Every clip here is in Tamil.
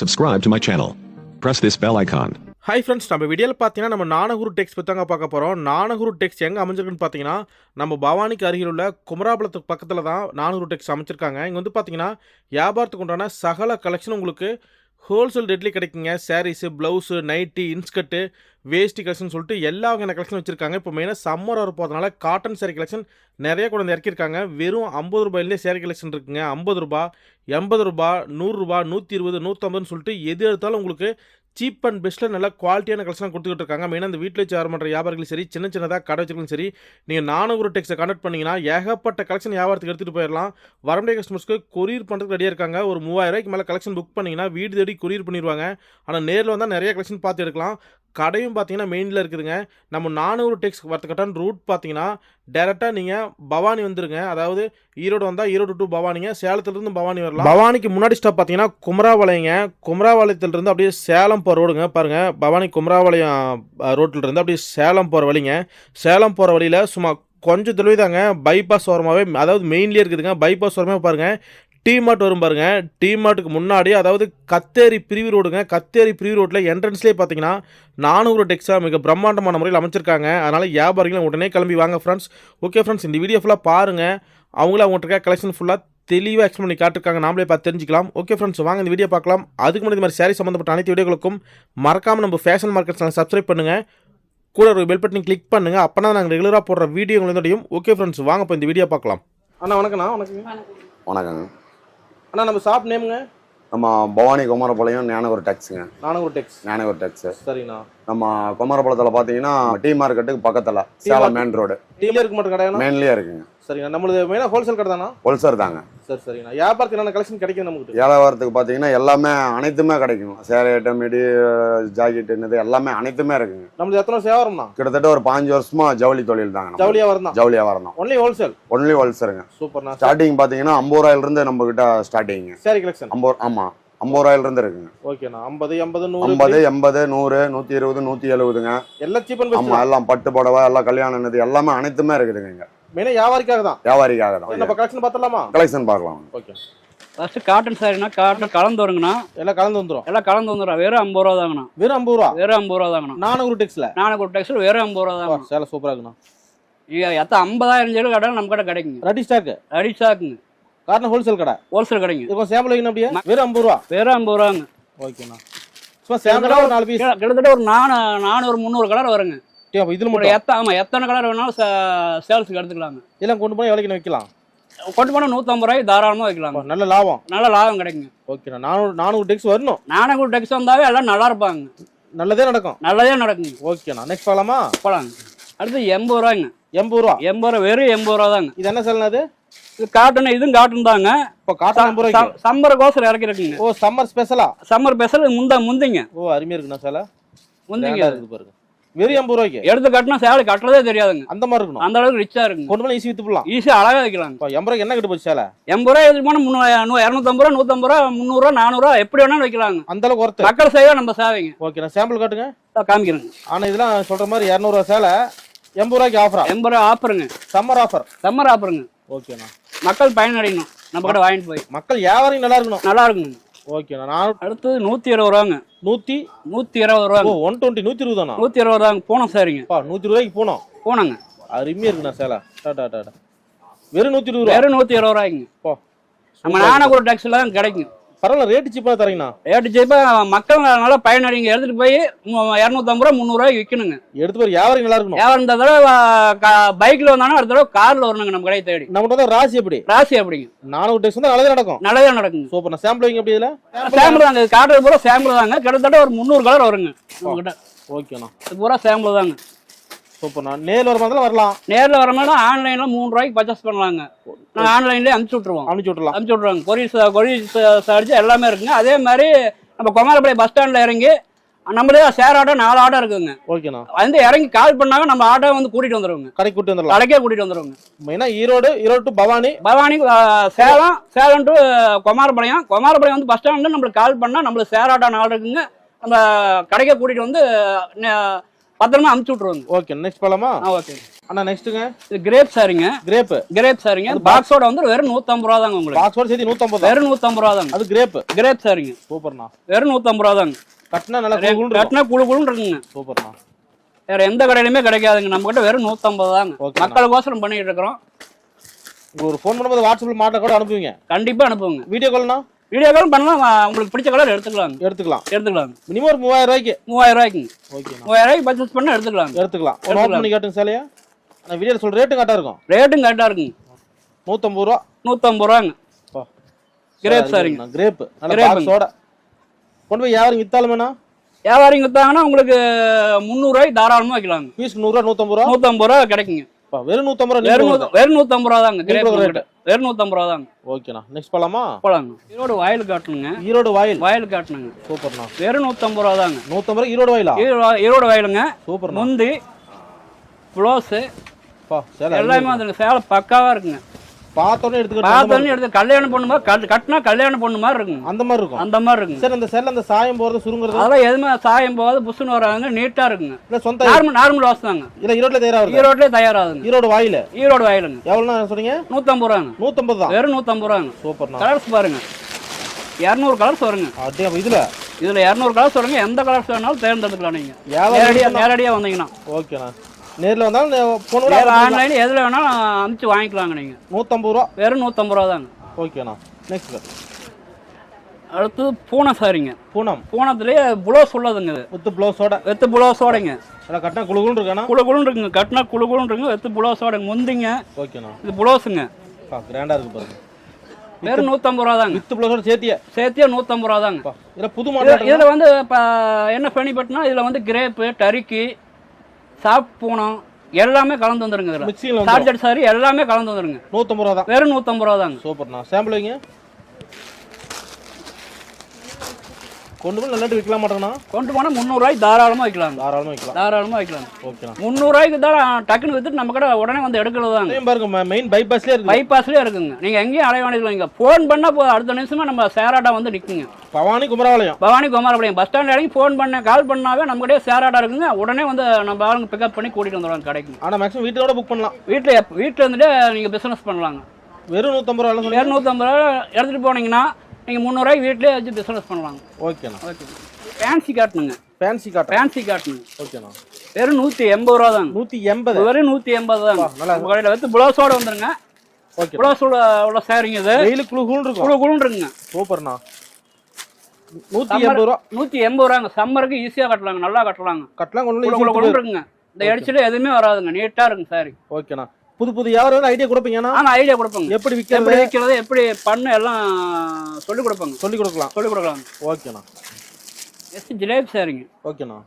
Subscribe to my channel. Press this bell icon. Hi friends நம்ம வீடியோவில் பார்த்தீங்கன்னா நம்ம நானகுரு டெக்ஸ் பற்றி தாங்க பார்க்க போகிறோம் நானகுரு டெக்ஸ் எங்கே அமைஞ்சிருக்குன்னு பார்த்தீங்கன்னா நம்ம பவானிக்கு அருகில் உள்ள குமராபுரத்துக்கு பக்கத்தில் தான் நானகுரு டெக்ஸ் அமைச்சிருக்காங்க இங்கே வந்து பார்த்தீங்கன்னா வியாபாரத்துக்கு உண்டான சகல கலெக்ஷன் உங்களுக்கு ஹோல்சேல் ரேட்லேயே கிடைக்குங்க. சாரீஸு ப்ளவுஸு நைட்டி இன்ஸ்கர்ட்டு வேஸ்ட்டி கலெக்ஷன் சொல்லிட்டு எல்லா வகையான கலெக்ஷன் வச்சுருக்காங்க. இப்போ மெயினாக சம்மர் வர போகிறதுனால காட்டன் சேரீ கலெக்ஷன் நிறைய கொண்டு வந்து இறக்கியிருக்காங்க. வெறும் ஐம்பது ரூபாயிலே சேரீ கலெக்ஷன் இருக்குங்க. ஐம்பது ரூபா எண்பது ரூபா நூறுரூபா நூற்றி இருபது நூற்றம்பதுன்னு சொல்லிட்டு எது எடுத்தாலும் உங்களுக்கு சீப் அண்ட் பெஸ்ட்டில் நல்லா குவாலிட்டியான கலெக்ஷன் கொடுத்துக்கிட்டு இருக்காங்க. மெயினாக இந்த வீட்டில் வச்சு பண்ணுற வியாபாரிகளும் சரி சின்ன சின்னதாக கடை வச்சிருக்கலும் சரி நீங்கள் நானூறு டெக்ஸை கனெக்ட் பண்ணிங்கன்னா ஏகப்பட்ட கலெக்ஷன் வியாபாரத்துக்கு எடுத்துகிட்டு போயிடலாம் வரமுடிய கஸ்டமர்ஸ்க்கு கொரியர் பண்ணுறதுக்கு ரெடியாக இருக்காங்க. ஒரு மூவாயிரம் ரூபாய்க்கு மேலே கலெக்ஷன் புக் பண்ணிங்கன்னா வீடு தேடி கொரியர் பண்ணிடுவாங்க ஆனால் நேரில் வந்தால் நிறைய கலெக்ஷன் பார்த்து எடுக்கலாம். கடையும் பார்த்தீங்கன்னா மெயினில் இருக்குதுங்க. நம்ம நானூறு டெக்ஸ் வரத்துக்கட்டான ரூட் பார்த்தீங்கன்னா டேரெக்டாக நீங்கள் பவானி வந்துருங்க. அதாவது ஈரோடு வந்தால் ஈரோடு டு பவானிங்க சேலத்துலேருந்து பவானி வரலாம். பவானிக்கு முன்னாடி ஸ்டாப் பார்த்தீங்கன்னா குமராபாளையங்க குமராபாளையத்துலேருந்து அப்படியே சேலம் போகிற ரோடுங்க. பாருங்கள் பவானி குமராபாளையம் ரோட்டில் இருந்து அப்படியே சேலம் போகிற வழிங்க. சேலம் போகிற வழியில் சும்மா கொஞ்சம் தொலைவு தாங்க பைபாஸ் ஓரமாகவே அதாவது மெயின்லேயே இருக்குதுங்க. பைபாஸ் ஓரமாக பாருங்கள் டீ மார்ட் வரும் பாருங்க. டீ மார்ட்டுக்கு முன்னாடி அதாவது கத்தேரி பிரிவு ரோடுங்க கத்தேரி பிரிவு ரோட்டில் என்ட்ரன்ஸ்லேயே பார்த்தீங்கன்னா நானூறு டெக்ஸா மிக பிரம்மாண்டமான முறையில் அமைச்சிருக்காங்க. அதனால் வியாபாரிகளும் உடனே கிளம்பி வாங்க ஃப்ரெண்ட்ஸ் ஓகே ஃப்ரெண்ட்ஸ் இந்த வீடியோ ஃபுல்லாக பாருங்கள் அவங்கள அவங்கள்ட்ட கலெக்ஷன் ஃபுல்லாக தெளிவாக எக்ஸ்பிளைன் பண்ணி காட்டிருக்காங்க. நாமளே பார்த்து தெரிஞ்சுக்கலாம். ஓகே ஃப்ரெண்ட்ஸ் வாங்க இந்த வீடியோ பார்க்கலாம். அதுக்கு முன்னாடி இந்த மாதிரி சாரி சம்மந்தப்பட்ட அனைத்து வீடியோகளுக்கும் மறக்காமல் நம்ம ஃபேஷன் மார்க்கெட் சேனல் சப்ஸ்கிரைப் பண்ணுங்கள் கூட ஒரு பெல் பட்டன் கிளிக் பண்ணுங்கள் அப்போ தான் நாங்கள் ரெகுலராக போடுற வீடியோ உங்களோடையும் ஓகே ஃப்ரெண்ட்ஸ் வாங்க இப்போ இந்த வீடியோ பார்க்கலாம். அண்ணா வணக்கண்ணா வணக்கம். வணக்கங்க அண்ணா நம்ம ஷாப் நேமுங்க நம்ம பவானி குமாரபாளையம் ஞானகூர் டேக்ஸுங்க நானூறு டெக்ஸ் ஞானகூர் டேக்ஸு சரிண்ணா. நம்ம குமாரபாளையத்தில் பார்த்தீங்கன்னா டீ மார்க்கெட்டுக்கு பக்கத்தில் சேலம் மெயின் ரோடு டீலர் இருக்க மாட்டேன் கடையாண்ணா? மெயின்லேயே இருக்குங்க. சரிண்ணா. நம்மளது மெயினாக ஹோல்சேல் கடை தானா ஹோல்சேல் தாங்க. சரி சரிண்ணா வியாபாரத்துக்கு என்னென்ன கலெக்ஷன் கிடைக்கும் நமக்கு வியாபாரத்துக்கு பார்த்தீங்கன்னா எல்லாமே அனைத்துமே கிடைக்கும். சேலை ஐட்டம் மிடி ஜாக்கெட் என்னது எல்லாமே அனைத்துமே இருக்குங்க. நம்மளது எத்தனை வருஷம் வியாபாரம்ண்ணா? கிட்டத்தட்ட ஒரு பாஞ்சு வருஷமா ஜவுளி தொழில் தாங்க நம்ம. ஜவுளி வியாபாரம் தான்? ஜவுளி வியாபாரம் தான். ஒன்லி ஹோல்சேல் ஒன்லி ஹோல்சேலுங்க சூப்பர்ண்ணா. ஸ்டார்டிங் பார்த்தீங்கன்னா ஐம்பது ரூபாயிலிருந்து நம்ம கிட்ட ஸ்டார்டிங்க சரி கலெக்ஷன் ஐம்பது ஆமாம் ஐம்பது ரூபாயிலிருந்து இருக்குங்க. ஓகேண்ணா. ஐம்பது எண்பது நூறு ஐம்பது எண்பது நூறு நூற்றி இருபது நூற்றி எழுபதுங்க. எல்லாம் சீப் அண்ட் ஆமா எல்லாம் பட்டு புடவை எல்லாம் கல்யாணம் எல்லாமே அனைத்துமே இருக்குதுங்க மெயினாக வியாபாரிக்காக தான் வியாபாரிக்காக நம்ம தான் கலெக்ஷன் பார்த்தலாமா கலெக்ஷன் பார்க்கலாம். ஓகே ஃபர்ஸ்ட் காட்டன் சாரினா காட்டன் கலந்து வருங்கண்ணா. எல்லாம் கலந்து வந்துடும் எல்லாம் கலந்து வந்துடும் வெறும் ஐம்பது ரூபா தாங்கண்ணா. வெறும் ஐம்பது ரூபா? வெறும் ஐம்பது ரூபா தாங்கண்ணா. நானூறு டெக்ஸ்ல ஒரு டெக்ஸ்ட் வெறும் ஐம்பது ரூபா தாங்க சேலை சூப்பராக இருக்குண்ணா. எத்த ஐம்பதாயிரம் ஜெயிலும் கடை நம்ம கடை கிடைக்குங்க. ரெடி ஸ்டாக்கு ரெடி ஸ்டாக்குங்க காரணம் ஹோல்சேல் கடை. ஹோல்சேல் கடைங்க. இருக்கும் சாம்பிள் வைக்கணும் அப்படியே. வெறும் ஐம்பது ரூபா? வெறும் ஐம்பது ரூபாங்க. ஓகேண்ணா சும்மா சாம்பிளா ஒரு நாலு பீஸ் கிட்ட- கிட்டத்தட்ட ஒரு நானூ நானூறு முந்நூறு கலர் வருங்க. இதுல ஒரு மட்டும் எத்த ஆமாம் எத்தனை கலர் வேணாலும் சேல்ஸுக்கு எடுத்துக்கலாங்க. இதெல்லாம் கொண்டு போய் எவ்வளோக்கு வைக்கலாம்? கொண்டு போனால் நூற்றம்பது ரூபாய்க்கு தாராளமாக வைக்கலாங்க. நல்ல லாபம். நல்ல லாபம் கிடைக்குங்க. ஓகேண்ணா நானூறு நானூறு டெக்ஸ் வரணும். நானே கூட டெக்ஸ்ட் வந்தாவே எல்லாம் நல்லா இருப்பாங்க. நல்லதே நடக்கும். நல்லதே நடக்குங்க. ஓகேண்ணா நெக்ஸ்ட் பார்க்கலாமா போலாங்க. அடுத்து எண்பது ரூபாய்ங்க. எண்பது ரூபா. எண்பது ரூபா வெறும் எண்பது ரூபா தாங்க. இது என்ன சேலைண்ணா அது? இது காட்டன் இதுவும் காட்டன் தாங்க. இப்போ காட்டன் ஐம்பது ரூபாய்க்கு. சம்மர் கோசர் இறக்கிருக்குங்க. ஓ சம்மர் ஸ்பெஷலா சம்மர் ஸ்பெஷல் முந்த முந்திங்க. ஓ அருமையா இருக்குண்ணா சேலை. முந்திங்க. இருக்குது பாருங்க. வெறும் எண்பது ரூபாய்க்கு? எடுத்து கட்டினா சேலை கட்டுறதே தெரியாதுங்க. அந்த மாதிரி இருக்கணும். அந்த அளவுக்கு ரிச்சா இருக்குங்க. கொண்டு போய் ஈஸி வித்து போடலாம். ஈஸியா அழகா இப்போ எண்பது ரூபாய்க்கு என்ன கட்டு போச்சு சேலை? எண்பது ரூபா எடுத்து போனா முந்நூறு இரநூத்தம்பது ரூபா நூத்தம்பது ரூபா முந்நூறுரூவா நானூறுரூவா எப்படி வேணாலும் வைக்கலாங்க அந்த அளவுக்கு ஒருத்தர் மக்கள் சேவை நம்ம சேவைங்க. ஓகேண்ணா சாம்பிள் காட்டுங்க. காமிக்கிறேங்க. ஆனா இதெல்லாம் சொல்ற மாதிரி இரநூறுவா சேலை எண்பது ரூபாய்க்கு ஆஃபரா எண்பது ரூபா ஆஃபருங்க சம்மர் ஆஃபர் சம்மர் ஆஃபருங்க ஓகேண்ணா மக்கள் பயனடையணும். நம்ம கிட்ட வாங்கிட்டு போய். மக்கள் வியாபாரம் நல்லா இருக்கணும். நல்லா இருக்குங்க ஓகேண்ணா நான் அடுத்தது நூத்தி இருபது ரூபாங்க. நூத்தி? நூத்தி இருபது ரூபாங்க. ஒன் டுவெண்ட்டி நூத்தி இருபது தானா? நூத்தி இருபது ரூபாங்க. போனோம் சரிங்க நூத்தி ரூபாய்க்கு போனோம். போனோங்க. அருமையா இருக்குண்ணா சேலை. டாடா டாடா வெறும் நூத்தி இருபது ரூபா? வெறும் நூத்தி இருபது ரூபாய்ங்க. போ நம்ம நானக்கூட டேக்ஸ்ல தான் கிடைக்கும். பரவாயில்ல ரேட்டு சீப்பாக தரீங்கண்ணா ரேட்டு ஜெயிப்பா மக்கள் நல்லா பயனடைங்க. எடுத்துட்டு போய் இரநூத்தம்பது ரூபா முந்நூறுரூவாய்க்கு விற்கணுங்க எடுத்து போய் வியாபாரம் நல்லா இருக்கணும். வியாபாரம் இந்த தடவை பைக்ல வந்தாலும் அடுத்த தடவை கார்ல வரணுங்க நம்ம கடையை தேடி. நம்மகிட்ட வந்து ராசி எப்படி? ராசி அப்படிங்க நானூறு டெக்ஸ் வந்து நல்லதே நடக்கும். நல்லதே நடக்குங்க. சூப்பர் சாம்பிள் வைங்க அப்படி இதுல? சாம்பிள் தாங்க. காட்டுறது பூரா சாம்பிள் தாங்க. கிட்டத்தட்ட ஒரு முந்நூறு கலர் வருங்க. நம்மகிட்ட ஓகேண்ணா. பூரா சாம்பிள் தாங்க. சூப்பர்ண்ணா நேரில் வர மாதிரி வரலாம். நேர்ல வர மாதிரி ஆன்லைன்ல மூணு ரூபாய்க்கு பர்ச்சேஸ் பண்ணலாங்க. நாங்கள் ஆன்லைன்லேயே அனுப்பிச்சு விட்ருவோம் அனுப்பிச்சு விட்டுலாம் அனுப்பிச்சு விட்ருவாங்க கொரியர் கொரியர் சார்ஜ் எல்லாமே இருக்குங்க. அதே மாதிரி நம்ம குமாரபாளையம் பஸ் ஸ்டாண்டில் இறங்கி நம்மளே ஷேர் ஆட்டோ நாலு ஆட்டோ இருக்குங்க. ஓகேண்ணா வந்து இறங்கி கால் பண்ணாங்க நம்ம ஆட்டோ வந்து கூட்டிட்டு வந்துருவோங்க. கடைக்கு கூட்டி வந்துடலாம். கடைக்கே கூட்டிட்டு வந்துருவோங்க. மெயினாக ஈரோடு ஈரோடு டு பவானி. பவானி சேலம் சேலம் டு குமாரபாளையம் குமாரபாளையம் வந்து பஸ் ஸ்டாண்டு நம்மளுக்கு கால் பண்ணால் நம்மளுக்கு சேர் ஆட்டோ இருக்குங்க. நம்ம கடைக்கே கூட்டிட்டு வந்து பத்திரமா அமுச்சு விட்ருவாங்க ஓகே நெக்ஸ்ட் போலாமா? ஆ ஓகே அண்ணா நெக்ஸ்ட்டுங்க இது கிரேப் சாரிங்க. கிரேப்பு கிரேப் சாரிங்க. பாக்ஸோட வந்து வெறும் நூற்றம்பது ரூபா தாங்க உங்களுக்கு பாக்ஸோட சேர்த்து நூற்றம்பது வெறும் நூற்றம்பது ரூபா தாங்க அது கிரேப்பு கிரேப் சாரிங்க. சூப்பர்ண்ணா. வெறும் நூற்றம்பது ரூபா தாங்க கட்டினா நல்லா கட்டினா குழு குழுன்னு இருக்குங்க சூப்பர்ண்ணா. வேற எந்த கடையிலுமே கிடைக்காதுங்க. நம்ம கிட்ட வெறும் நூற்றம்பது தாங்க. மக்களுக்கோசரம் பண்ணிட்டு இருக்கிறோம். ஒரு ஃபோன் பண்ணும்போது வாட்ஸ்அப்பில் மாட்ட கூட அனுப்புவீங்க. கண்டிப்பா அனுப்புங்க வீடியோ கால்னா வீடியோ கால் பண்ணலாம் உங்களுக்கு பிடிச்ச கலர் எடுத்துக்கலாங்க எடுத்துக்கலாம். எடுத்துக்கலாங்க மினிமம் ஒரு மூவாயிரம் ரூபாய்க்கு மூவாயிரம் ரூபாய்க்குங்க ஓகேண்ணா மூவாயிரம் ரூபாய்க்கு பர்ச்சேஸ் பண்ண எடுத்துக்கலாங்க எடுத்துக்கலாம். ஒரு நோட் பண்ணி கேட்டுங்க சாலையா. நான் வீடியோவில் சொல்ற ரேட்டு கரெக்டாக இருக்கும். ரேட்டும் கரெக்டாக இருக்குங்க நூற்றம்பது ரூபா. நூற்றம்பது ரூபாங்க. கிரேப் சாரிங்க கிரேப்பு நல்ல கிரேப்புங்க. பாக்ஸோட கொண்டு போய் யாரும் வித்தாலுமேண்ணா வியாபாரிங்க வித்தாங்கன்னா உங்களுக்கு முந்நூறுரூவாய்க்கு தாராளமாக வைக்கலாங்க. பீஸ் நூறுரூவா நூற்றம்பது ரூபா? நூற்றம்பது ரூபா கிடைக்குங்க. வெறும் நூற்றம்பது ரூபா வெறும் நூற்றம்பது ரூபா தாங்க. கிரேப் கொடுக்குற நூற்றம்பது ரூபா தாங்க ஓகேண்ணா. நெக்ஸ்ட் போலாமா? போலாங்க. ஈரோடு வயல் காட்டணுங்க. ஈரோடு வாயில்? வயல் காட்டணுங்க. சூப்பர்ண்ணா. வெறும் நூற்றம்பது ரூபா தாங்க நூற்றம்பது ரூபா ஈரோடு வாயிலா? ஈரோ- ஈரோடு வயலுங்க. சூப்பர்ண்ணா. முந்தி ப்ளவுஸு பா சேலை எல்லாமே அந்த சேலை பக்காவா இருக்குங்க. பார்த்தோன்னே எடுத்துக்கிட்டு பார்த்தோன்னே எடுத்து கல்யாணம் பொண்ணு மாதிரி கட்- கட்டினா கல்யாணம் பொண்ணு மாதிரி இருக்குங்க அந்த மாதிரி இருக்கும். அந்த மாதிரி இருக்குங்க சரி அந்த செல்ல அந்த சாயம் போறது சுருங்குறது? அதெல்லாம் எதுவுமே சாயம் போகாது புஷ்ஷுன்னு வராதுங்க நீட்டா இருக்குங்க. இல்ல சொந்த நார்மல் நார்மல் வாசம் தாங்க. இல்ல ஈரோட்ல தயாரா வருது ஈரோட்லயே தயாராகுதுங்க. ஈரோடு வாயில? ஈரோடு வயலுங்க. எவ்வளோண்ணா சொன்னீங்க? நூற்றம்பது ரூபாங்க. நூற்றம்பது தான். வெறும் நூற்றம்பது ரூபாங்க. சூப்பர்ண்ணா. கலர்ஸ் பாருங்க. இரநூறு கலர்ஸ் வருங்க. அப்படியே இதுல? இதுல இரநூறு கலர்ஸ் வருங்க. எந்த கலர்ஸ் வேணாலும் தேர்ந்தெடுக்கலாம் நீங்க. வியாபாரம் நேரடியா நேரடியா வந்தீங்கன்னா. ஓகேண்ணா. நேர்ல வந்தாலும் போன வேற ஆன்லைன் எதுல வேணாலும் அமுச்சு வாங்கிக்கலாங்க நீங்க. நூற்றம்பது ரூபா. வெறும் நூற்றம்பது ரூபா தாங்க. ஓகேண்ணா நெக்ஸ்ட் அடுத்து பூனை சாரிங்க. பூனம். பூனத்துலேயே புலோஸ் உள்ளதுங்க. இது வித்து ப்ளவுஸோட வெத்து புலோஸோடைங்க எல்லாம் கட்டினா குழுகுன்னு இருக்காண்ணா. குழு குழுன்னு இருக்குங்க. கட்டினா குழு குழுன்னு இருக்குங்க. வெத்து புலோஸோட முந்திங்க. ஓகேண்ணா இது புலோஸுங்க பா கிராண்டா இருக்கு பாருங்க. வெறும் நூற்றம்பது ரூபா தாங்க. வித்து ப்ளவுஸோட சேர்த்தியே. சேர்த்தியே நூற்றம்பது ரூபா தாங்க. இதில் புது மாடல் இதுல வந்து இப்போ என்ன பெனிஃபிட்னா இதுல வந்து கிரேப்பு டர்க்கி சாப் பூனம் எல்லாமே கலந்து வந்துருங்க இதுல. சார்ஜர் சாரி எல்லாமே கலந்து வந்துருங்க. நூற்றம்பது ரூபா தான். வெறும் நூற்றம்பது ரூபா தாங்க. சூப்பர்ண்ணா. சாம்பிள் வைங்க. கொண்டு போய் நல்லாட்டு விற்கலாம் மாட்டேங்கண்ணா கொண்டு போனால் முந்நூறுரூவாய்க்கு தாராளமாக வைக்கலாங்க தாராளமாக விற்கலாம். தாராளமாக வைக்கலாம் ஓகேண்ணா முந்நூறுரூவாய்க்கு தான் டக்குன்னு வித்துட்டு நம்ம கடை உடனே வந்து எடுக்கிறது அதையும் பாருங்க மெயின் பைபாஸ்லேயே இருக்குது. பைபாஸ்லேயே இருக்குங்க. நீங்கள் எங்கேயும் அலைய வேண்டியது இங்கே ஃபோன் பண்ணால் போதும். அடுத்த நிமிஷமா நம்ம சேராட்டா வந்து நிற்குங்க பவானி குமராபாளையம். பவானி குமாரபாளையம். பஸ் ஸ்டாண்ட் இறங்கி ஃபோன் பண்ண கால் பண்ணாவே நம்ம கிட்டே சேராட்டா இருக்குங்க. உடனே வந்து நம்ம ஆளுங்க பிக்கப் பண்ணி கூட்டிகிட்டு வந்துடுவாங்க கடைக்கு. ஆனால் மேக்ஸிமம் வீட்டோட புக் பண்ணலாம். வீட்டில் வீட்டில் இருந்துட்டு நீங்கள் பிஸ்னஸ் பண்ணலாங்க. வெறும் நூற்றம்பது ரூபா சொல்லி இரநூத்தம்பது ரூபா எடுத்துகிட்டு போனீங்கன்னா நீங்கள் முந்நூறுவாய்க்கு வீட்டிலே வச்சு பிஸ்னஸ் பண்ணலாங்க. ஓகேண்ணா. ஓகே. ஃபேன்சி காட்டணுங்க ஃபேன்சி காட்டுறேன் ஃபேன்சி காட்டணுங்க ஓகேண்ணா. வெறும் நூற்றி எண்பது ரூபா தாங்க. நூற்றி எண்பது? வெறும் நூற்றி எண்பது உங்கள் கடையில் வந்து ப்ளவுஸோட வந்துருங்க. ஓகே ப்ளவுஸோட உள்ள சேரிங்க இது? வெயில் குழு குழு இருக்கும். குழு குழுன்னு இருக்குங்க சூப்பர்ண்ணா நூற்றி எண்பது ரூபா. நூற்றி எண்பது ரூபாங்க. சம்மருக்கு ஈஸியாக கட்டலாங்க. நல்லா கட்டலாங்க. கட்டலாம் கொண்டு இருக்குங்க இந்த எடிச்சில் எதுவுமே வராதுங்க. நீட்டாக இருக்குங்க சாரி ஓகேண்ணா. புது புது யாரும் ஐடியா கொடுப்பீங்கண்ணா ஆனால் ஐடியா கொடுப்போங்க. எப்படி எப்படி விற்கிறது எப்படி பண்ணு எல்லாம் சொல்லிக் கொடுப்பாங்க. சொல்லி கொடுக்கலாம். சொல்லிக் கொடுக்கலாங்க ஓகேண்ணா. எஸ் ஜிலேபி சாரிங்க. ஓகேண்ணா.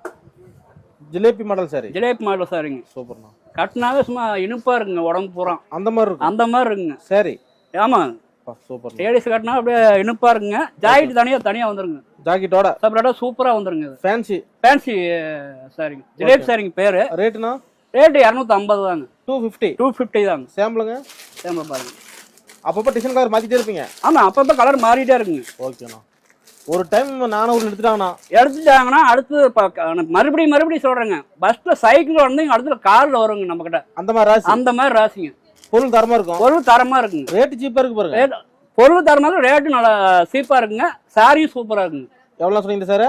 ஜிலேபி மாடல் சாரி ஜிலேபி மாடல் சாரிங்க. சூப்பர்ண்ணா. கட்டினாவே சும்மா இனிப்பாக இருக்குங்க உடம்பு பூரா. அந்த மாதிரி இருக்கும். அந்த மாதிரி இருக்குங்க. சரி ஆமாங்க சூப்பர் லேடிஸ் கட்டினா அப்படியே இனிப்பாக இருக்குங்க. ஜாக்கெட் தனியாக தனியாக வந்துருங்க. ஜாக்கெட்டோட செப்பரேட்டாக சூப்பராக வந்துருங்க ஃபேன்சி ஃபேன்சி சாரிங்க ஜிலேபி சாரிங்க பேர். ரேட்டுண்ணா ரேட்டு இரநூத்தி ஐம்பது தாங்க. டூ ஃபிஃப்டி டூ ஃபிஃப்டி தாங்க சாம்பிளுங்க சேம்பல் பாருங்க. அப்பப்போ டிசைன் கலர் மாற்றிட்டே இருப்பீங்க. ஆமாம் அப்பப்போ கலர் மாறிட்டே இருக்குங்க. ஓகேண்ணா ஒரு டைம் நானூறு எடுத்துட்டாங்கண்ணா. எடுத்துட்டாங்கன்னா அடுத்து மறுபடியும் மறுபடியும் சொல்கிறேங்க பஸ்ஸில் சைக்கிள் வந்து இங்கே அடுத்துல காரில் வருங்க நம்மக்கிட்ட அந்த மாதிரி ராசி? அந்த மாதிரி ராசிங்க. பொருள் தரமா இருக்கும்? பொருள் தரமாக இருக்குங்க. ரேட்டு சீப்பா இருக்கு பாருங்க. பொருள் தரமாக ரேட்டு நல்லா சீப்பாக இருக்குங்க. சாரியும் சூப்பராக இருக்குங்க. எவ்வளோ சொன்னீங்க சார்?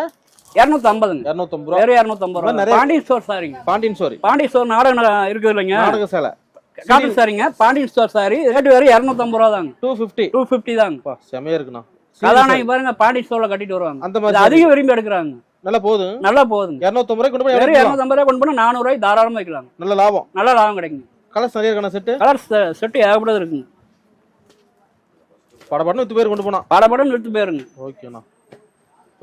இரநூத்தி ஐம்பதுங்க இரநூத்தம்பது ரூபா? வேறு இரநூத்தம்பது ரூபா. பாண்டியன் ஸ்டோர் சாரிங்க பாண்டியன் சாரி பாண்டியன் ஸ்டோர் நாடகம் இருக்குது இல்லைங்க? நாடக சேலை. காட்டன் சாரிங்க பாண்டியன் ஸ்டோர் சாரி ரேட்டு வேறு இரநூத்தம்பது ரூபா தாங்க. டூ ஃபிஃப்டி டூ ஃபிஃப்டி தாங்க. செமையா இருக்குண்ணா. கதாநாயகி பாருங்க பாண்டியன் ஸ்டோர்ல கட்டிட்டு வருவாங்க. அந்த மாதிரி விரும்பி எடுக்கிறாங்க. நல்லா போகுது? நல்லா போகுதுங்க. இரநூத்தம்பது ரூபாய் கொண்டு போய் வெறும். இரநூத்தம்பது ரூபாய் கொண்டு போனால் நானூறுரூவாய்க்கு தாராளமாக வைக்கலாங்க நல்ல லாபம். நல்ல லாபம் கிடைக்குங்க. கலர்ஸ் நிறைய இருக்கணும் செட்டு கலர் செட்டு ஏகப்பட்டது இருக்குங்க. படப்படன்னு வித்து பேர் கொண்டு போனா. படபடம் நிறுத்து போயிருங்க. ஓகேண்ணா.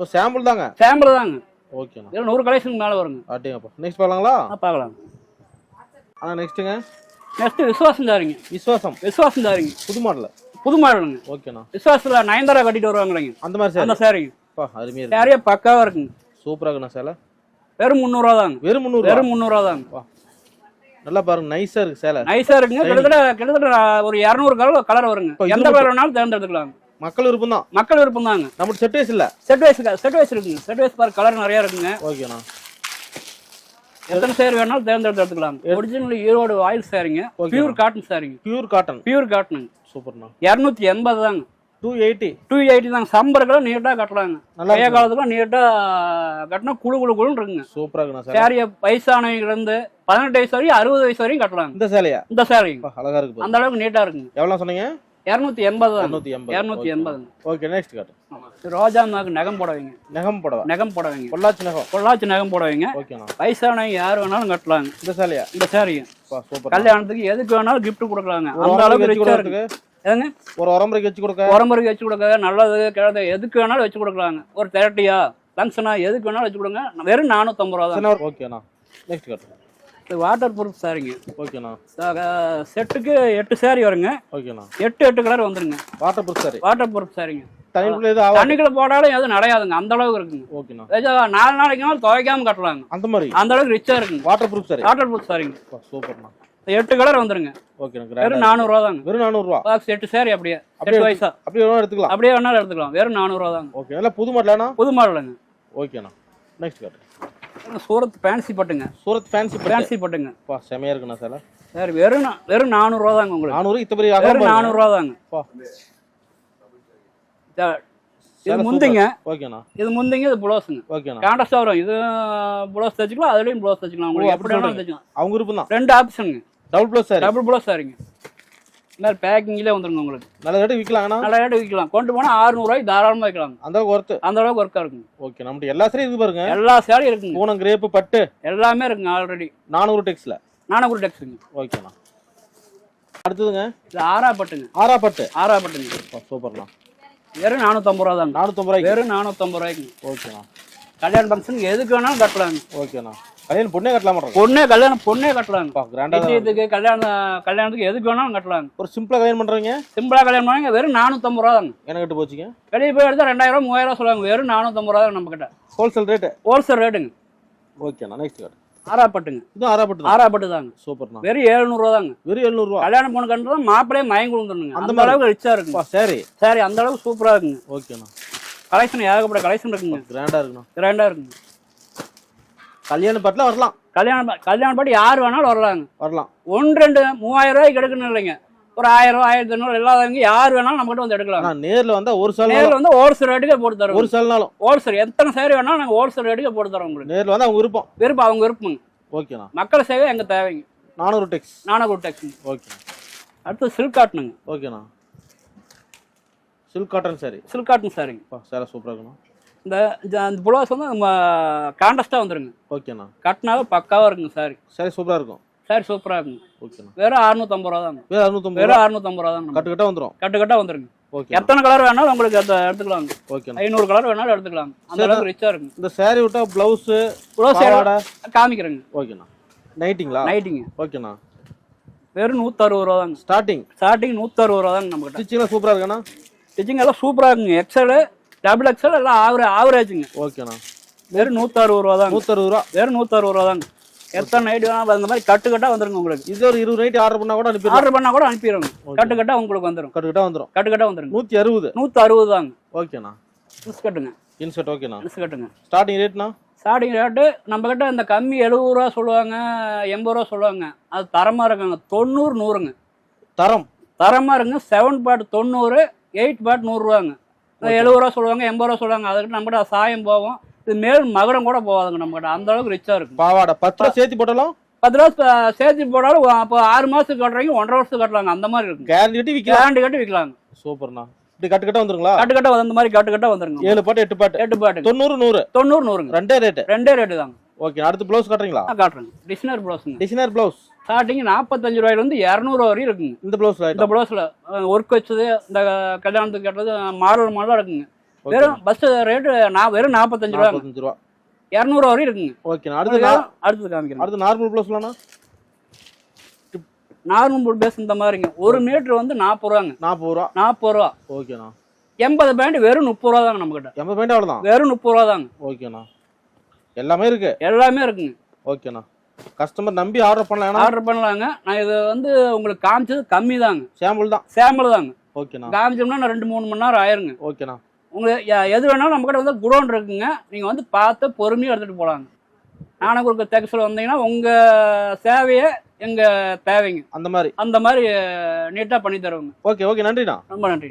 இப்போ சாம்பிள் தாங்க? சாம்பிள் தாங்க. ஓகேண்ணா இதில் நூறு கலெக்ஷனுக்கு மேலே வருங்க. அப்படிங்கப்பா நெக்ஸ்ட் பார்க்கலாங்களா? ஆ, பார்க்கலாம். அண்ணா நெக்ஸ்ட்டுங்க நெக்ஸ்ட் விசுவாசம் தாரிங்க விஸ்வாசம் விசுவாசம். தாரிங்க புது மாடல். புது மாடலுங்க. ஓகேண்ணா விசுவாசத்தில் நயன்தாரா கட்டிட்டு வருவாங்களேங்க அந்த மாதிரி அந்த சாரிங்க பா அருமையா இருக்கு. சாரியே பக்காவாக இருக்குங்க. சூப்பரா இருக்குண்ணா சேலை வெறும் முந்நூறுரூவா தாங்க. வெறும் முந்நூறு வெறும் முந்நூறுரூவா தாங்க. நல்லா பாருங்க நைஸா இருக்கு சேலை நைஸாக இருக்குங்க. கிட்டத்தட்ட கிட்டத்தட்ட ஒரு இரநூறு கலர் கலர் வருங்க. எந்த கலர் வேணாலும் தேர்ந்தெடுத்துக்கலாங்க. மக்கள் விருப்பம் தான் மக்கள் விருப்பம் தாங்க நம்மளுக்கு செட் வைஸ் இல்ல செட் வைஸ் செட் வைஸ் இருக்குங்க. செட் வைஸ் பாரு கலர் நிறைய இருக்குங்க. ஓகேண்ணா எத்தனை சேர் வேணாலும் தேர்ந்தெடுத்து எடுத்துக்கலாம் ஒரிஜினல் ஈரோடு ஆயில் சாரிங்க. பியூர் காட்டன் சாரிங்க. பியூர் காட்டன் பியூர் காட்டனுங்க சூப்பர்ண்ணா. இரநூத்தி எண்பது தாங்க. டூ எயிட்டி டூ எயிட்டி தாங்க. சம்பருக்கெல்லாம் நீட்டாக கட்டலாங்க. இருக்கு. காலத்துக்குலாம் நீட்டாக கட்டினா குழு குழு குழுன்னு இருக்குங்க. சூப்பரா இருக்குண்ணா சார் சேரிய வயசானவங்க இருந்து பதினெட்டு வயசு வரையும் அறுபது வயசு வரையும் கட்டலாங்க. இந்த சேலையா? இந்த சேரிங்க அப்பா, அழகா இருக்கு. அந்த அளவுக்கு நீட்டா இருக்குங்க. எவ்வளவு சொன்னீங்க? இரநூத்தி எண்பது இரநூத்தி எண்பது. ஓகே நெக்ஸ்ட் காட்டு. ரோஜா நாக்கு நகம் போடவைங்க. நெகம் புடவை? நகம் போடவைங்க. பொள்ளாச்சி நகம். பொள்ளாச்சி நகம் போடவைங்க. ஓகேண்ணா வயசானவங்க யார் வேணாலும் கட்டலாங்க. இந்த சேலையா? இந்த சூப்பர் கல்யாணத்துக்கு எதுக்கு வேணாலும் gift கொடுக்கலாங்க. அந்த உரம்பரைக்கு அளவுக்கு ஏங்க? ஒரு உரம்பரைக்கு வச்சு கொடுக்க? உரம்புறைக்கு வச்சு கொடுக்க நல்லது கிழது எதுக்கு வேணாலும் வச்சு கொடுக்கலாங்க. ஒரு திரட்டியா ஃபங்க்ஷனா எதுக்கு வேணாலும் வச்சு கொடுங்க. வெறும் நானூற்றம்பது ரூபா தான். ஓகேண்ணா நெக்ஸ்ட் காட்டு. வாட்டர் ப்ரூஃப் சாரிங்க ஓகேண்ணா. செட்டுக்கு எட்டு சாரி வருங்க. ஓகேண்ணா. எட்டு எட்டு கலர் வந்துருங்க. Water proof sari water proof சாரிங்க தண்ணிக்குள்ள போட்டாலும் எதுவும் நடையாதுங்க. அந்த அளவுக்கு இருக்குங்க. ஓகேண்ணா. நாலு நாளைக்கு நாள் துவைக்காம கட்டலாங்க. அந்த மாதிரி? அந்த அளவுக்கு ரிச்சா இருக்குங்க. Water proof sari water proof சாரிங்க சூப்பர்ண்ணா. எட்டு கலர் வந்துருங்க. வெறும் நானூறுரூவா தாங்க. வெறும் நானூறுரூவா பாக்ஸ் எட்டு சாரி அப்படியே. எட்டு வயசா அப்படியே வேணா எடுத்துக்கலாம். அப்படியே வேணாலும் எடுத்துக்கலாம். வெறும் நானூறுரூவா தாங்க ஓகே நல்லா புது மாடலாண்ணா? புது மாடலுங்க. ஓகேண்ணா. நெக்ஸ்ட் காட்டு சூரத் ஃபேன்சி பட்டுங்க. சூரத் ஃபேன்சி ஃபேன்சி பட்டுங்க. அப்பா செமையா இருக்குண்ணா சார் சரி வெறும் வெறும் நானூறுரூவா தாங்க உங்களுக்கு. நானூறு இத்த பெரிய வெறும் நானூறுரூவா தாங்க. இது முந்திங்க. ஓகேண்ணா. இது முந்திங்க இது ப்ளவுஸுங்க ஓகேண்ணா. கான்ட்ராஸ்டாக வரும். இது ப்ளவுஸ் தைச்சிக்கலாம் அதுலேயும் ப்ளவுஸ் தைச்சிக்கலாம். உங்களுக்கு எப்படி வேணாலும். தைச்சிக்கலாம். அவங்க விருப்பம் தான் ரெண்டு ஆப்ஷனுங்க double plus sir double blouse சாரிங்க மாதிரி பேக்கிங்லேயே வந்துருங்க உங்களுக்கு. நல்ல ரேட்டு விற்கலாங்கண்ணா நல்ல ரேட்டு விற்கலாம். கொண்டு போனால் ஆறுநூறுவாய்க்கு தாராளமாக விற்கலாங்க. அந்த அளவுக்கு ஒர்த்து அந்த அளவுக்கு ஒர்க்காக இருக்குங்க. ஓகே நம்மகிட்ட எல்லா சரியும் இருக்கு பாருங்க. எல்லா சேலையும் இருக்குங்க. பூனம் கிரேப்பு பட்டு. எல்லாமே இருக்குங்க ஆல்ரெடி நானூறு டெக்ஸ்ல நானூறு டெக்ஸுங்க ஓகேண்ணா அடுத்ததுங்க. இது ஆறா பட்டுங்க. ஆறா பட்டு. ஆறா பட்டுங்க. சூப்பர்ண்ணா வெறும் நானூற்றம்பது ரூபா தாங்க நானூத்தம்பது ரூபாய்க்கு. வெறும் நானூற்றம்பது ரூபாய்க்குங்க ஓகேண்ணா கல்யாண ஃபங்க்ஷனுக்கு எதுக்கு வேணாலும் கட்டலாங்க. ஓகேண்ணா கல்யாணம் பொண்ணே கட்டலாம் பொண்ணே கல்யாணம் பொண்ணே கட்டலாங்க. நிச்சயத்துக்கு கல்யாண கல்யாணத்துக்கு எதுக்கு வேணாலும் கட்டலாங்க. ஒரு சிம்பிளா கல்யாணம் பண்றீங்க சிம்பிளா கல்யாணம் பண்ணாங்க வெறும் நானூற்றம்பது ரூபா தாங்க. என்ன கட்டு போச்சுங்க? வெளியே போய் எடுத்தா ரெண்டாயிரம் மூவாயிரம் ரூபா சொல்லுவாங்க வெறும் நானூற்றம்பது ரூபா நம்ம கிட்ட. ஹோல்சேல் ரேட்டு ஹோல்சேல் ரேட்டுங்க ஓகேண்ணா நெக்ஸ்ட் கார்டு ஆறாப்பட்டுங்க இதுவும் ஆறா பட்டு தான் ஆறாப்பட்டு தாங்க. சூப்பர்ண்ணா வெறும் எழுநூறுவா தாங்க. வெறும் எழுநூறுவா கல்யாணம் பொண்ணு கட்டுறதா மாப்பிளையே மயங்கி விழுந்துருங்க அந்த. அளவுக்கு ரிச்சா இருக்குங்க. சரி சரி அந்த அளவுக்கு சூப்பரா இருக்குங்க. ஓகேண்ணா கலெக்ஷன் ஏகப்பட்ட கலெக்ஷன் இருக்குங்க. கிராண்டா இருக்குண்ணா. கிராண்டா இருக்குங்க. கல்யாண பாட்டில் வரலாம். கல்யாணம் ப- கல்யாணம் பாட்டி யார் வேணாலும் வரலாங்க. வரலாம். ஒன்று ரெண்டு மூவாயிரம் ரூபாய்க்கு எடுக்கணும் இல்லைங்க. ஒரு ஆயிரம் ரூபாய் ஆயிரத்தி ஐநூறு இல்லாதவங்க யார் வேணாலும் நம்ம கிட்ட வந்து எடுக்கலாம். நேர்ல வந்தா ஒரு சால் நேரில் வந்து ஹோல்சேல் ரேட்டுக்கே போட்டு தரோம் ஒரு சால்னாலும் ஹோல்சேல் எத்தனை சேரி வேணாலும் நாங்கள் ஹோல்சேல் ரேட்டுக்கே போட்டு தரோம் உங்களுக்கு. நேர்ல வந்தா அவங்க விருப்பம். விருப்பம் அவங்க விருப்பங்க ஓகேண்ணா மக்கள் சேவை எங்க தேவைங்க. நானூறு டெக்ஸ் நானூறு டேக்ஸுங்க ஓகே அடுத்து சில்க் காட்டனுங்க ஓகேண்ணா silk cotton sari silk cotton சாரிங்க சேலை சூப்பராக இருக்குண்ணா. இந்த இந்த புலோஸ் வந்து நம்ம கான்டஸ்டாக வந்துருங்க. ஓகேண்ணா. கட்டினாவே பக்காவாக இருக்குங்க சாரி சாரி சூப்பராக இருக்கும். சாரி சூப்பராக இருக்குங்க. ஓகேண்ணா. வெறும் அறுநூத்தம்பது ரூபா தாங்க வேறு அறுநூத்தம்பது வெறும் அறுநூத்தம்பது ரூபா தாங்க கட்டு கட்ட வந்துடும் கட்டு கட்டா வந்துருங்க. ஓகே எத்தனை கலர் வேணாலும் உங்களுக்கு அதை எடுத்துக்கலாங்க. ஓகேண்ணா. ஐநூறு கலர் வேணாலும் எடுத்துக்கலாங்க. அந்த. அளவுக்கு ரிச்சா இருக்குங்க. இந்த சாரி விட்டா ப்ளவுஸு பாவாடை. காமிக்கிறேங்க. ஓகேண்ணா. நைட்டிங்களா நைட்டிங்க ஓகேண்ணா. வெறும் நூற்றறுபது ரூபா தாங்க ஸ்டார்டிங் ஸ்டார்டிங் நூற்றறுபது ரூபா தாங்க நம்மகிட்ட ஸ்டிச்சிங்லாம் சூப்பராக இருக்குண்ணா? ஸ்டிச்சிங் எல்லாம் சூப்பராக இருக்குங்க. எக்ஸல் டபுள் எக்ஸல் எல்லாம் ஆவரே ஆவரேஜுங்க ஓகேண்ணா. வெறும் நூற்றறுபது ரூபா தாங்க. நூற்றறுபது ரூபா. வெறும் நூற்றறுபது ரூபா தாங்க. எத்தனை நைட் வேணாலும் அந்த மாதிரி கட்டு கட்டா வந்துருங்க உங்களுக்கு. இது ஒரு இருபது நைட் ஆர்டர் பண்ணா கூட அனுப்பிடலாம். ஆர்டர் பண்ணா கூட அனுப்பிடுவோங்க கட்டு கட்டா உங்களுக்கு வந்துடும் கட்டு கட்ட வந்துடும் கட்டு கட்டா வந்துருங்க. நூற்றி அறுபது. நூற்றி அறுபது தாங்க. ஓகேண்ணா. மிஸ் கட்டுங்க இன்செட் ஓகேண்ணா. மிஸ் கட்டுங்க ஸ்டார்டிங் ரேட்ண்ணா ஸ்டார்டிங் ரேட்டு நம்ம கிட்ட இந்த கம்மி எழுபது ரூபா சொல்லுவாங்க எண்பது ரூபா சொல்லுவாங்க. அது தரமாக இருக்குங்க. தொண்ணூறு நூறுங்க. தரம். தரமாக இருக்குங்க. செவன் பாட் தொண்ணூறு எயிட் பாட் நூறுரூவாங்க எழுபது ரூபா சொல்லுவாங்க எண்பது ரூபா சொல்லுவாங்க. அதுக்கிட்ட நம்ம கிட்ட சாயம் போகும். இது மேல் மகரம் கூட போகாதுங்க நம்ம கிட்ட. அந்த அளவுக்கு ரிச்சாக இருக்கும். பாவாடை. பத்து ரூபா சேர்த்து போட்டாலும்? பத்து ரூபா சேர்த்து போட்டாலும் அப்போ ஆறு மாதத்துக்கு கட்டுறீங்க ஒன்றரை வருஷத்துக்கு கட்டலாங்க. அந்த மாதிரி இருக்குங்க கேரண்டி கட்டி விற்கலாம் கேரண்டி கட்டி விற்கலாங்க சூப்பர்ண்ணா. இப்படி கட்டு கட்ட வந்துருங்களா? கட்டு கட்ட அந்த மாதிரி கட்டு கட்ட வந்துருங்க. ஏழு பாட்டு எட்டு பாட்டு. எட்டு பாட்டுங்க. தொண்ணூறு நூறு. தொண்ணூறு நூறுங்க. ரெண்டே ரேட்டு ரெண்டே ரேட்டு தாங்க. ஓகே அடுத்து ப்ளவுஸ் கட்டுறீங்களா? நான் காட்டுறேங்க. டிசைனர் ப்ளவுஸுங்க டிசைனர் ப்ளவுஸ் ஸ்டார்டிங் நாற்பத்தஞ்சு ரூபாயிலேருந்து இரநூறு வரையும் இருக்குங்க. இந்த ப்ளவுஸ் இந்த ப்ளவுஸில் ஒர்க் வச்சது இந்த கல்யாணத்துக்கு கட்டுறது மாடல் மாடலாக இருக்குங்க. வெறும் பஸ் ரேட்டு நான் வெறும் நாற்பத்தஞ்சு ரூபா நாற்பத்தஞ்சு ரூபா. இரநூறு வரையும் இருக்குங்க. ஓகே அடுத்து அடுத்தது காமிக்கிறேன். அடுத்து நார்மல் ப்ளவுஸ்லாண்ணா நார்மல் பேஸ் இந்த மாதிரிங்க. ஒரு மீட்டர் வந்து நாற்பது ரூபாங்க. நாற்பது ரூபா. நாற்பது ரூபா. ஓகேண்ணா. எண்பது பேண்ட் வெறும் முப்பது ரூபா தாங்க நம்மக்கிட்ட எண்பது பாயிண்ட் அவ்வளோதான் வெறும் முப்பது ரூபா தாங்க ஓகேண்ணா. எல்லாமே இருக்கு. எல்லாமே இருக்குங்க. ஓகேண்ணா கஸ்டமர் நம்பி ஆர்டர் பண்ணலாம் ஆர்டர் பண்ணலாங்க. நான் இது வந்து உங்களுக்கு காமிச்சது கம்மி தாங்க சாம்பிள் தான்? சாம்பிள் தாங்க. ஓகேண்ணா காமிச்சோம்னா நான் ரெண்டு மூணு மணி நேரம் ஆயிருங்க. ஓகேண்ணா உங்களுக்கு எது வேணாலும் நம்மக்கிட்ட வந்து குடோன் இருக்குங்க. நீங்கள் வந்து பார்த்து பொறுமையாக எடுத்துகிட்டு போகலாங்க நானகுருக்கு டெக்ஸில் வந்தீங்கன்னா உங்கள் சேவையை எங்கள் தேவைங்க. அந்த மாதிரி. அந்த மாதிரி நீட்டாக பண்ணி தருவோங்க. ஓகே ஓகே நன்றிண்ணா. ரொம்ப நன்றி